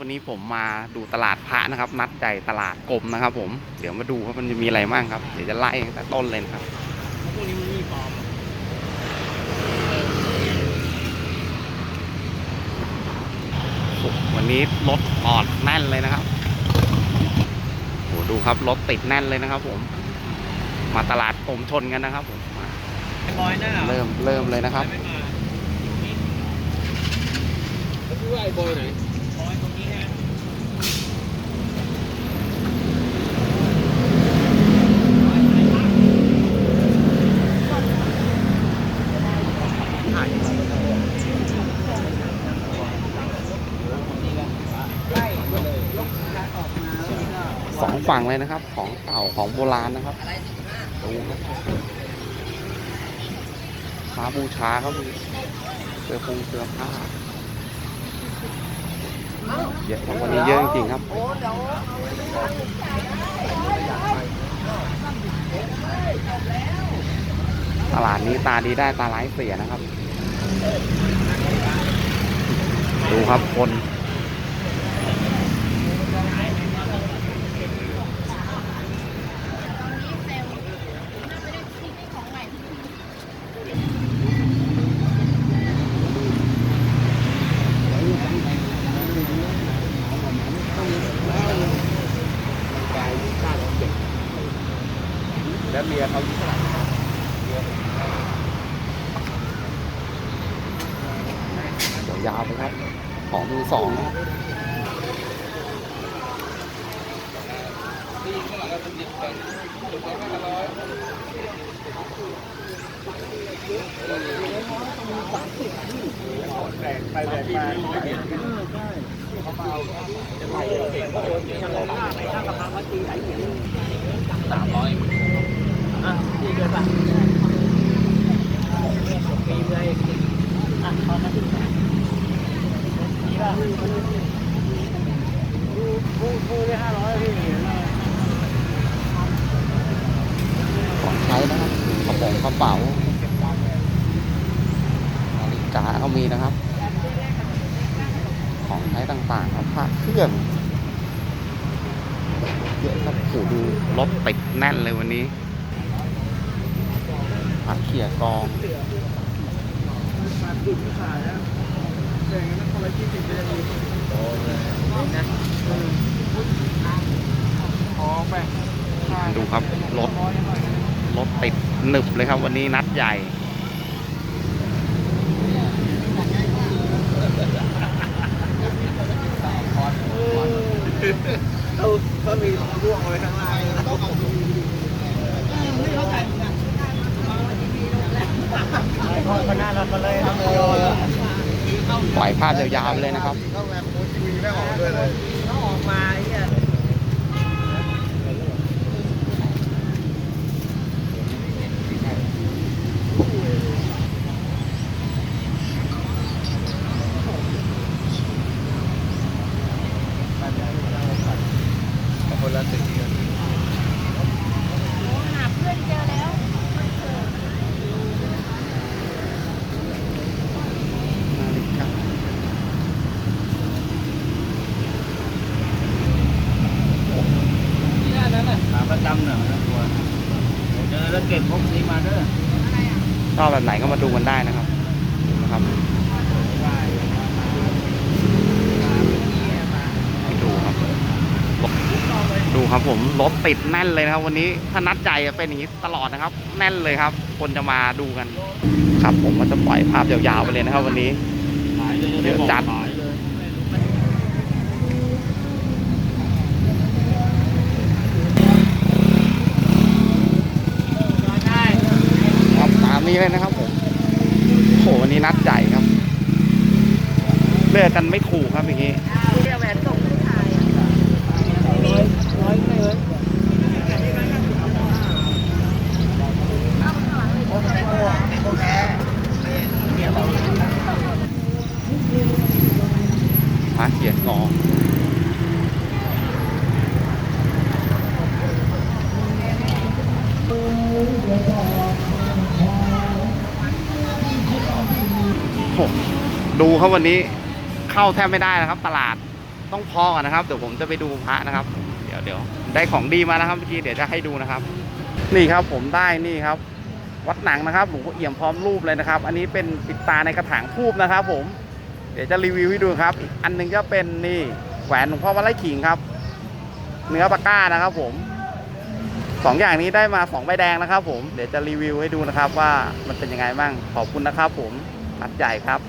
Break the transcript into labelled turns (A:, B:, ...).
A: วันนี้ผมมาดูตลาดพระนะครับ นัดใหญ่ตลาดกลมนะครับ ผมเดี๋ยวมาดูครับมันจะมีอะไรบ้างครับ เดี๋ยวจะไล่ตั้งแต่ต้นเลยนะครับ
B: พวกนี้มันมีปลอม
A: วันนี้รถออดแน่นเลยนะครับโหดูครับรถติดแน่นเลยนะครับ ผม มาตลาดกลมชนกันนะครับผมมา
B: ไอ้บอยหน้า
A: เริ่มเริ่มเลยนะครับ
B: ไม่มาแล้วคือว่าไอ้บอยไหนบอยตรงนี้ฮะ
A: สอง ฝั่งเลยนะครับ ของเก่าของโบราณนะครับดูครับพระบูชาเขามีเสื้อคงเสื้อผ้าเยอะวันนี้เยอะจริงๆครับตลาดนี้ตาดีได้ตาร้ายเสียนะครับ ดูครับคน แล้วเมียเขาอายุเท่าไหร่เดี๋ยวยาวไปครับ ของมือสองนะครับ
B: ไปแบบมาสามร้อย อะพี่เกินป่ะปีเลยอะตอนนั้นนี่ป่ะพูดพูดได้ห้าร้อยพี่
A: ของใช้นะครับกระป๋องกระเป๋านาฬิกาก็มีนะครับ ของใช้ต่างๆครับพระเครื่องเยอะครับโอ้โหดูรถติดแน่นเลยวันนี้ พระเขี่ยกอง
B: มาดุดขายแล้วแต่งนั้นคนละยี่สิบจะมีโอ้เลยนะพอไป
A: ดูครับรถรถติดหนึบเลยครับวันนี้นัดใหญ่
B: เขาเขามีร่วงไว้ข้างล่างต้องเอาไม่เข้าใจคนหน้าเราก็เลยทำโยน
A: ปล่อย ภาพยาวๆไปเลยนะครับ
B: เข้าแรมโคทีวีไม่ออกด้วยเลยต้องออกมาเนี่ย คนละสีกัน
C: หาเพื่อนเจอแล้ว
A: นาฬิกา
B: ที่นั่นนั่นน่ะขาประจำน่ะนะตัว เจอแล้วเก็บพวกนี้มาเด้อ
A: ชอบแบบไหนก็มาดูกันได้นะครับดูนะครับดูครับ ดูครับผมรถติดแน่นเลยนะครับ วันนี้ถ้านัดใจจะเป็นอย่างนี้ตลอดนะครับ แน่นเลยครับ คนจะมาดูกัน ครับผมก็จะปล่อยภาพยาวๆไปเลยนะครับ วันนี้เดี๋ยวจัด ครับตาม นี้เลยนะครับผมโหวันนี้นัดใหญ่ครับ เลือกกันไม่ถูกครับอย่างนี้
C: เดี๋ยวแหวนส่งผู้ชาย
B: ร้อยร้อยเลย
A: พระเขียนกองโห ดูครับวันนี้เข้าแทบไม่ได้แล้วครับ ตลาดต้องพอก่อนนะครับ เดี๋ยวผมจะไปดูพระนะครับ เดี๋ยวเดี๋ยวได้ของดีมานะครับเมื่อกี้เดี๋ยวจะให้ดูนะครับ นี่ครับผมได้นี่ครับ วัดหนังนะครับหลวงพ่อเอี่ยมพร้อมรูปเลยนะครับ อันนี้เป็นปิดตาในกระถางทูบนะครับ ผม เดี๋ยวจะรีวิวให้ดูครับ อีกอันหนึงก็เป็นนี่แหวนหลวงพ่อวัดไร่ขิงครับ เนื้อปลาก้านะครับ ผมสองอย่างนี้ได้มาสองใบแดงนะครับ ผมเดี๋ยวจะรีวิวให้ดูนะครับ ว่ามันเป็นยังไงบ้างขอบคุณนะครับ ผมนัดใหญ่ครับ